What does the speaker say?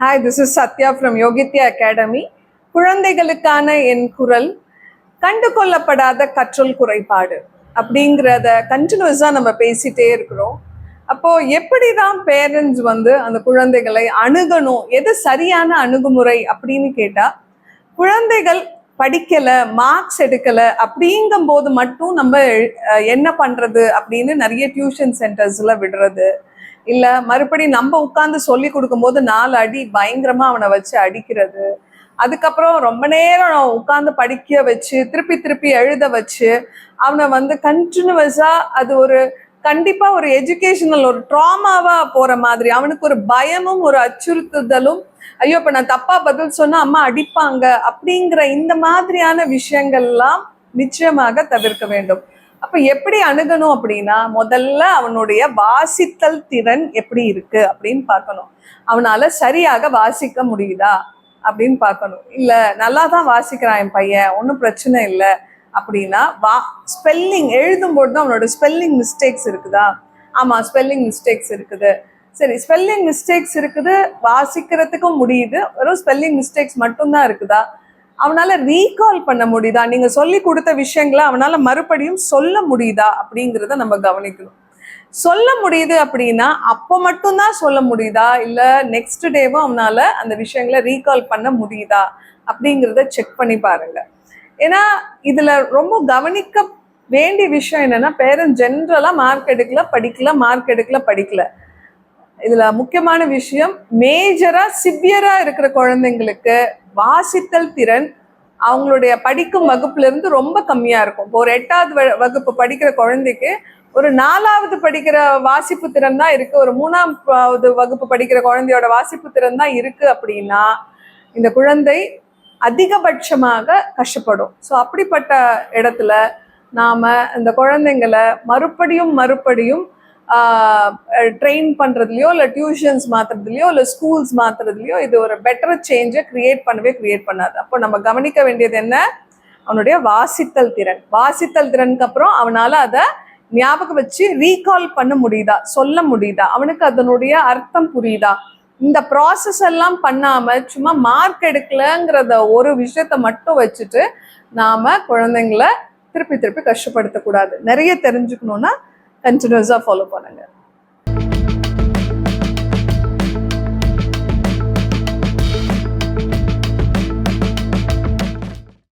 Hi this is Sathya from Yogithya academy குழந்தைகளுக்கான என் குரல் கண்டு கொள்ளப்படாத கற்றல் குறைபாடு அப்படிங்கிறத கண்டினியூஸாக நம்ம பேசிட்டே இருக்கிறோம். அப்போது எப்படி தான் பேரண்ட்ஸ் வந்து அந்த குழந்தைகளை அணுகணும் எது சரியான அணுகுமுறை அப்படின்னு கேட்டால் குழந்தைகள் படிக்கலை மார்க்ஸ் எடுக்கலை அப்படிங்கும்போது மட்டும் நம்ம என்ன பண்ணுறது அப்படின்னு நிறைய டியூஷன் சென்டர்ஸில் விடுறது. இல்ல மறுபடி நம்ம உட்கார்ந்து சொல்லி கொடுக்கும்போது நாலு அடி பயங்கரமா அவனை வச்சு அடிக்கிறது. அதுக்கப்புறம் ரொம்ப நேரம் உட்கார்ந்து படிக்க வச்சு திருப்பி திருப்பி எழுத வச்சு அவனை வந்து கண்டினியூவஸா அது ஒரு கண்டிப்பா ஒரு எஜுகேஷனல் ஒரு ட்ராமாவா போற மாதிரி அவனுக்கு ஒரு பயமும் ஒரு அச்சுறுத்துதலும் ஐயோ இப்ப நான் தப்பா பதில் சொன்னா அம்மா அடிப்பாங்க அப்படிங்கிற இந்த மாதிரியான விஷயங்கள்லாம் நிச்சயமாக தவிர்க்க வேண்டும். அப்ப எப்படி அணுகணும் அப்படின்னா முதல்ல அவனுடைய வாசித்தல் திறன் எப்படி இருக்கு அப்படின்னு பார்க்கணும். அவனால சரியாக வாசிக்க முடியுதா அப்படின்னு பார்க்கணும். இல்ல நல்லா தான் வாசிக்கிறான் என் பையன் ஒன்றும் பிரச்சனை இல்லை அப்படின்னா வா ஸ்பெல்லிங் எழுதும்போது தான் அவனோட ஸ்பெல்லிங் மிஸ்டேக்ஸ் இருக்குதா? ஆமா ஸ்பெல்லிங் மிஸ்டேக்ஸ் இருக்குது. சரி ஸ்பெல்லிங் மிஸ்டேக்ஸ் இருக்குது வாசிக்கிறதுக்கும் முடியுது வெறும் ஸ்பெல்லிங் மிஸ்டேக்ஸ் மட்டும்தான் இருக்குதா? அவனால ரீகால் பண்ண முடியுதா? நீங்க சொல்லி கொடுத்த விஷயங்களை அவனால மறுபடியும் சொல்ல முடியுதா? அப்படிங்கிறத நம்ம கவனிக்கணும். சொல்ல முடியுது அப்படின்னா அப்போ மட்டும்தான் சொல்ல முடியுதா? இல்லை நெக்ஸ்ட் டேவும் அவனால அந்த விஷயங்களை ரீகால் பண்ண முடியுதா? அப்படிங்கிறத செக் பண்ணி பாருங்க. ஏன்னா இதுல ரொம்ப கவனிக்க வேண்டிய விஷயம் என்னன்னா பேரண்ட் ஜென்ரலா மார்க் எடுக்கல படிக்கல மார்க் எடுக்கல படிக்கல. இதுல முக்கியமான விஷயம் மேஜரா சிவியரா இருக்கிற குழந்தைங்களுக்கு வாசித்தல் திறன் அவங்களுடைய படிக்கும் வகுப்புல இருந்து ரொம்ப கம்மியா இருக்கும். இப்போ ஒரு எட்டாவது வ- வகுப்பு படிக்கிற குழந்தைக்கு ஒரு நாலாவது படிக்கிற வாசிப்பு திறன் தான் இருக்கு. ஒரு மூணாவது வகுப்பு படிக்கிற குழந்தையோட வாசிப்பு திறன் தான் இருக்கு அப்படின்னா இந்த குழந்தை அதிகபட்சமாக கஷ்டப்படும். ஸோ அப்படிப்பட்ட இடத்துல நாம இந்த குழந்தைங்களை மறுபடியும் மறுபடியும் ட்ரெயின் பண்ணுறதுலையோ இல்லை டியூஷன்ஸ் மாற்றுறதுலையோ இல்லை ஸ்கூல்ஸ் மாற்றுறதுலையோ இது ஒரு பெட்டர் சேஞ்சை க்ரியேட் பண்ணவே க்ரியேட் பண்ணாது. அப்போ நம்ம கவனிக்க வேண்டியது என்ன? அவனுடைய வாசித்தல் திறன். வாசித்தல் திறனுக்கு அப்புறம் அவனால் அதை ஞாபகம் வச்சு ரீகால் பண்ண முடியுதா? சொல்ல முடியுதா? அவனுக்கு அதனுடைய அர்த்தம் புரியுதா? இந்த ப்ராசஸ் எல்லாம் பண்ணாம சும்மா மார்க் எடுக்கலங்கிறத ஒரு விஷயத்த மட்டும் வச்சுட்டு நாம குழந்தைங்கள திருப்பி திருப்பி கஷ்டப்படுத்தக்கூடாது. நிறைய தெரிஞ்சுக்கணும்னா கண்டினியூஸாக ஃபாலோ பண்ணுங்க